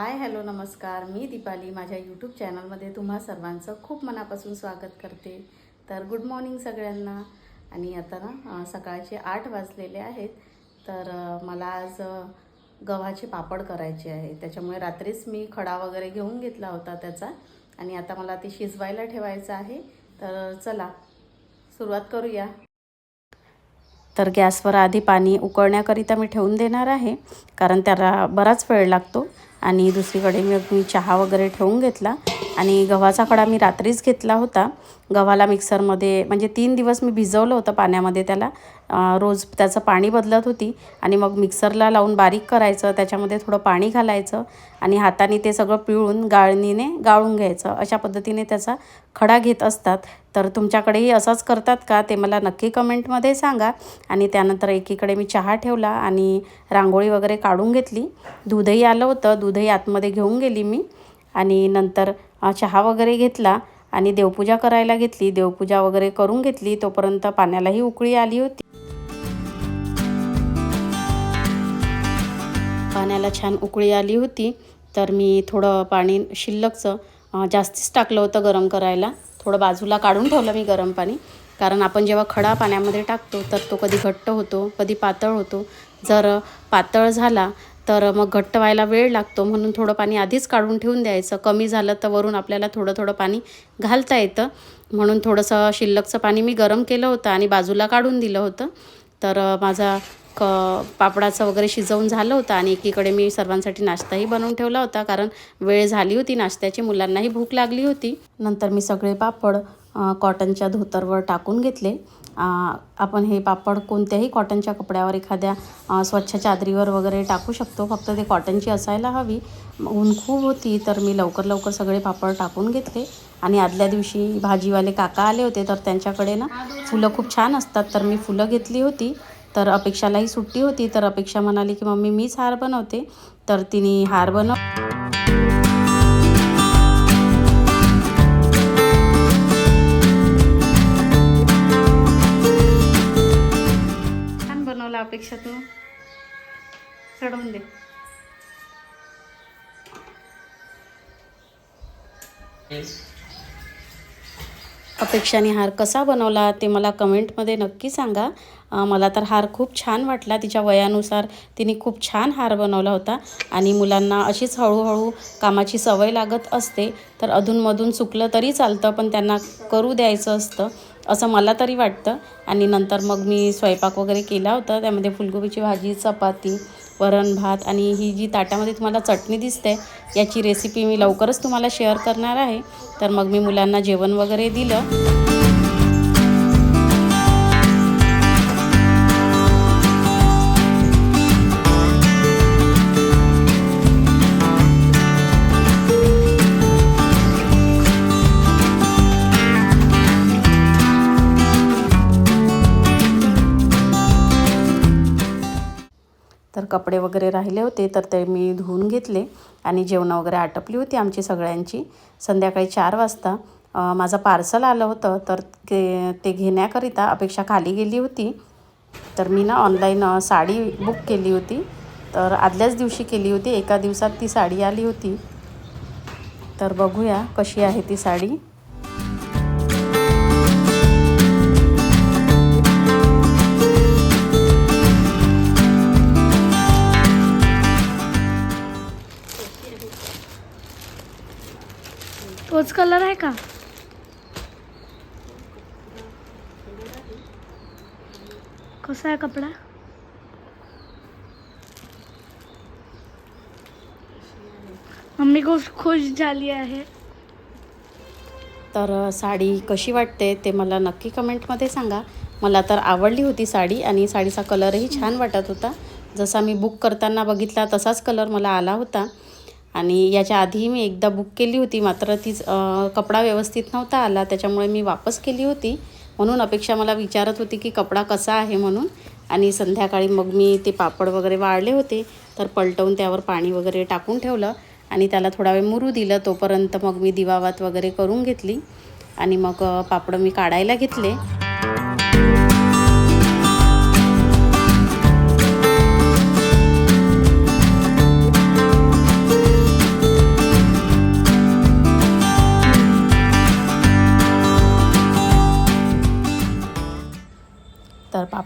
Hi hello नमस्कार. मी दीपाली. माझ्या YouTube चॅनलमध्ये तुम्हा सर्वांचं खूप मनापासून स्वागत करते. तर गुड मॉर्निंग सगळ्यांना. आणि आता ना सकाळचे आठ वाजलेले आहेत. तर मला आज गव्हाचे पापड करायचे आहे. त्याच्यामुळे रात्रीच मी खडा वगैरे घेऊन घेतला होता त्याचा. आणि आता मला ते शिजवायला ठेवायचं आहे. तर चला सुरुवात करूया. तर गॅसवर आधी पाणी उकळण्याकरिता मी ठेवून देणार आहे. कारण त्याला बराच वेळ लागतो. आणि दुसरीकडे मी मी चहा वगैरे ठेवून घेतला. आणि गव्हाचा खडा मी रात्रीच घेतला होता. गव्हाला मिक्सरमध्ये म्हणजे तीन दिवस मी भिजवलं होतं पाण्यामध्ये त्याला. रोज त्याचं पाणी बदलत होती आणि मग मिक्सरला लावून बारीक करायचं त्याच्यामध्ये थोडं पाणी घालायचं आणि हाताने ते सगळं पिळून गाळणीने गाळून घ्यायचं. अशा पद्धतीने त्याचा खडा घेत असतात. तर तुमच्याकडेही असंच करतात का? ते मला नक्की कमेंटमध्ये सांगा. आणि त्यानंतर एकीकडे मी चहा ठेवला आणि रांगोळी वगैरे काढून घेतली. दूधही आलं होतं. दूधही आतमध्ये घेऊन गेली मी. आणि नंतर चहा वगैरे घेतला आणि देवपूजा करायला घेतली. देवपूजा वगैरे करून घेतली. तोपर्यंत पाण्यालाही उकळी आली होती. पाण्याला छान उकळी आली होती. तर मी थोडं पाणी शिल्लकचं जास्तीच टाकलं होतं गरम करायला. थोडं बाजूला काढून ठेवलं मी गरम पाणी. कारण आपण जेव्हा खडा पाण्यामध्ये टाकतो तर तो कधी घट्ट होतो कधी पातळ होतो. जर पातळ झाला तर मग घट्ट व्हायला वेळ लागतो. म्हणून थोडं पाणी आधीच काढून ठेवून द्यायचं. कमी झालं तर वरून आपल्याला थोडं थोडं पाणी घालता येतं. म्हणून थोडंसं शिल्लकचं पाणी मी गरम केलं होतं आणि बाजूला काढून दिलं होतं. तर माझा क पापडाचं वगैरे शिजवून झालं होतं आणि एकीकडे मी सर्वांसाठी नाश्ताही बनवून ठेवला होता कारण वेळ झाली होती नाश्त्याची मुलांनाही भूक लागली होती. नंतर मी सगळे पापड कॉटनच्या धोतरवर टाकून घेतले. आपण हे पापड कोणत्याही कॉटनच्या कपड्यावर एखाद्या स्वच्छ चादरीवर वगैरे टाकू शकतो फक्त ते कॉटनची असायला हवी. ऊन खूप होती तर मी लवकर लवकर सगळे पापड टाकून घेतले. आणि आदल्या दिवशी भाजीवाले काका आले होते तर त्यांच्याकडे ना फुलं खूप छान असतात तर मी फुलं घेतली होती. तर अपेक्षालाही सुट्टी होती. तर अपेक्षा म्हणाली की मम्मी मीच हार बनवते. तर तिने हार बनव छान बनवला अपेक्षा तू. चढवून दे. अपेक्षाने हार कसा बनवला ते मला कमेंटमध्ये नक्की सांगा. मला तर हार खूप छान वाटला. तिच्या वयानुसार तिने खूप छान हार बनवला होता. आणि मुलांना अशीच हळूहळू कामाची सवय लागत असते. तर अधूनमधून चुकलं तरी चालतं पण त्यांना करू द्यायचं असतं असं मला तरी वाटतं. आणि नंतर मग मी स्वयंपाक वगैरे केला होता. त्यामध्ये फुलगोबीची भाजी चपाती वरण भात आणि ही जी ताटामध्ये तुम्हाला चटणी दिसते याची रेसिपी मी लवकरच तुम्हाला शेअर करणार आहे. तर मग मी मुलांना जेवण वगैरे दिलं. कपडे वगैरे राहिले होते तर ते मी धुवून घेतले आणि जेवणं वगैरे आटपली होती आमची सगळ्यांची. संध्याकाळी चार वाजता माझं पार्सल आलं होतं तर ते ते घेण्याकरिता अपेक्षा खाली गेली होती. तर मी ना ऑनलाईन साडी बुक केली होती. तर आदल्याच दिवशी केली होती एका दिवसात ती साडी आली होती. तर बघूया कशी आहे ती साडी. तोच कलर आहे का? कसा आहे कपडा? मम्मी खूप खुश झाली आहे. तर साडी कशी वाटते ते मला नक्की कमेंटमध्ये सांगा. मला तर आवडली होती साडी आणि साडीचा कलरही छान वाटत होता. जसा मी बुक करताना बघितला तसाच कलर मला आला होता. आणि याच्या आधीही मी एकदा बुक केली होती मात्र तीच कपडा व्यवस्थित नव्हता आला त्याच्यामुळे मी वापस केली होती. म्हणून अपेक्षा मला विचारत होती की कपडा कसा आहे म्हणून. आणि संध्याकाळी मग मी ते पापड वगैरे वाळले होते तर पलटवून त्यावर पाणी वगैरे टाकून ठेवलं आणि त्याला थोडा वेळ मुरू दिलं. तोपर्यंत मग मी दिवावात वगैरे करून घेतली. आणि मग पापडं मी काढायला घेतले.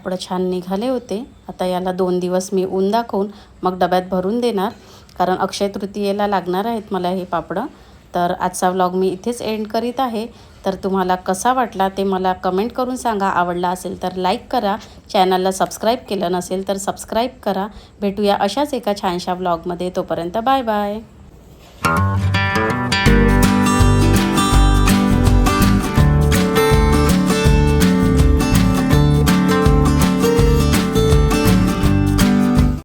पापड छान निघाले होते. आता याला दोन दिवस मी ऊन दाखवून मग डब्यात भरून देणार. कारण अक्षय तृतीयेला लागणार आहेत मला हे पापडं. तर आजचा व्लॉग मी इथेच एंड करीत आहे. तर तुम्हाला कसा वाटला ते मला कमेंट करून सांगा. आवडला असेल तर लाईक करा. चॅनलला सबस्क्राईब केलं नसेल तर सबस्क्राईब करा. भेटूया अशाच एका छानशा व्लॉगमध्ये तोपर्यंत बाय बाय